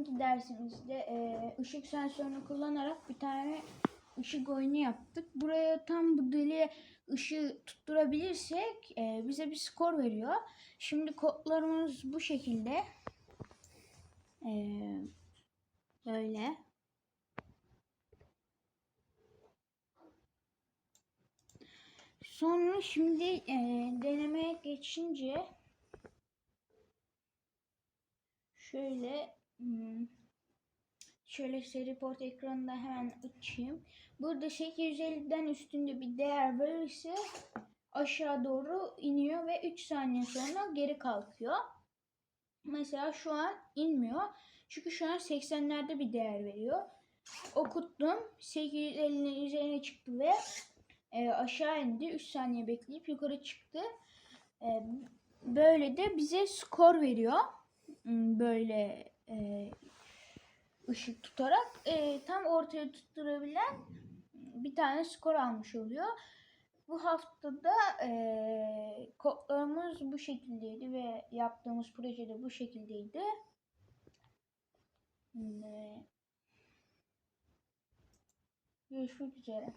bugünkü dersimizde e, ışık sensörünü kullanarak bir tane ışık oyunu yaptık. Buraya tam bu deliğe ışığı tutturabilirsek e, bize bir skor veriyor. Şimdi kodlarımız bu şekilde. E, böyle. Sonra şimdi e, denemeye geçince şöyle hmm, şöyle seri port ekranında hemen açayım. Burada 850'den üstünde bir değer verirse aşağı doğru iniyor ve 3 saniye sonra geri kalkıyor. Mesela şu an inmiyor. Çünkü şu an 80'lerde bir değer veriyor. Okuttum. 850'nin üzerine çıktı ve e, aşağı indi. 3 saniye bekleyip yukarı çıktı. E, böyle de bize skor veriyor. Hmm, Böyle e, ışık tutarak e, tam ortaya tutturabilen bir tane skor almış oluyor. Bu haftada e, kodlarımız bu şekildeydi ve yaptığımız projede bu şekildeydi. E, Görüşmek üzere.